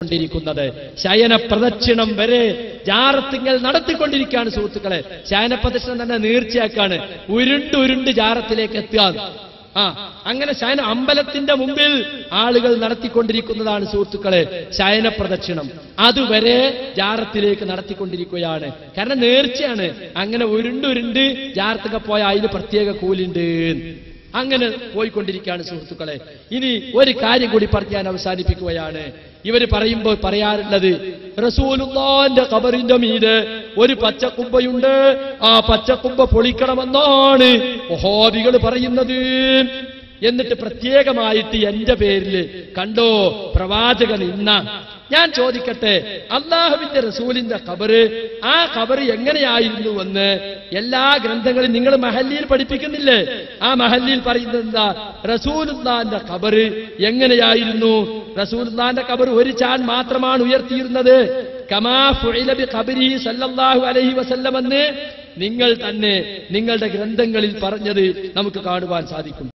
കൊണ്ടിരിക്കുന്നത് ശയന പ്രദക്ഷിണം വരെ ജാറത്തിങ്ങൾ നടത്തിക്കൊണ്ടിരിക്കുകയാണ് സുഹൃത്തുക്കളെ. ശയന പ്രദക്ഷിണം തന്നെ നീർച്ചയാക്കാണ്. ഉരുണ്ട് ഉരുണ്ട് ജാറത്തിലേക്ക് എത്തുക. ആ അങ്ങനെ ശയന അമ്പലത്തിന്റെ മുമ്പിൽ ആളുകൾ നടത്തിക്കൊണ്ടിരിക്കുന്നതാണ് സുഹൃത്തുക്കളെ ശയന പ്രദക്ഷിണം. അതുവരെ ജാറത്തിലേക്ക് നടത്തിക്കൊണ്ടിരിക്കുകയാണ്. കാരണം നേർച്ചയാണ്. അങ്ങനെ ഉരുണ്ട് ഉരുണ്ട് ജാറത്തൊക്കെ പോയ അതിന് പ്രത്യേക കൂലുണ്ട്. അങ്ങനെ പോയിക്കൊണ്ടിരിക്കുകയാണ് സുഹൃത്തുക്കളെ. ഇനി ഒരു കാര്യം കൂടി പറഞ്ഞ് ഞാൻ അവസാനിപ്പിക്കുകയാണ്. ഇവർ പറയുമ്പോൾ പറയാറുള്ളത് റസൂലുള്ളാന്റെ കബറിന്റെ മീത് ഒരു പച്ചക്കുമ്പയുണ്ട് ആ പച്ചക്കുമ്പ പൊളിക്കണമെന്നാണ് വഹാബികൾ പറയുന്നത്. എന്നിട്ട് പ്രത്യേകമായിട്ട് എന്റെ പേരിൽ കണ്ടോ പ്രവാചകൻ ഇന്ന. ഞാൻ ചോദിക്കട്ടെ അള്ളാഹുവിന്റെ റസൂലിന്റെ കബറ് ആ കബറ് എങ്ങനെയായിരുന്നു എന്ന് എല്ലാ ഗ്രന്ഥങ്ങളും നിങ്ങൾ മഹല്ലിയിൽ പഠിപ്പിക്കുന്നില്ലേ? ആ മഹല്ലിയിൽ പറയുന്നത് എന്താ? റസൂലുല്ലാന്റെ കബറ് എങ്ങനെയായിരുന്നു? റസൂലുല്ലാന്റെ കബർ ഒരു ചാൻ മാത്രമാണ് ഉയർത്തിയിരുന്നത്. കമാ ഖബരിഹി സല്ലല്ലാഹു അലൈഹി വസല്ലം എന്ന് നിങ്ങൾ തന്നെ നിങ്ങളുടെ ഗ്രന്ഥങ്ങളിൽ പറഞ്ഞത് നമുക്ക് കാണുവാൻ സാധിക്കും.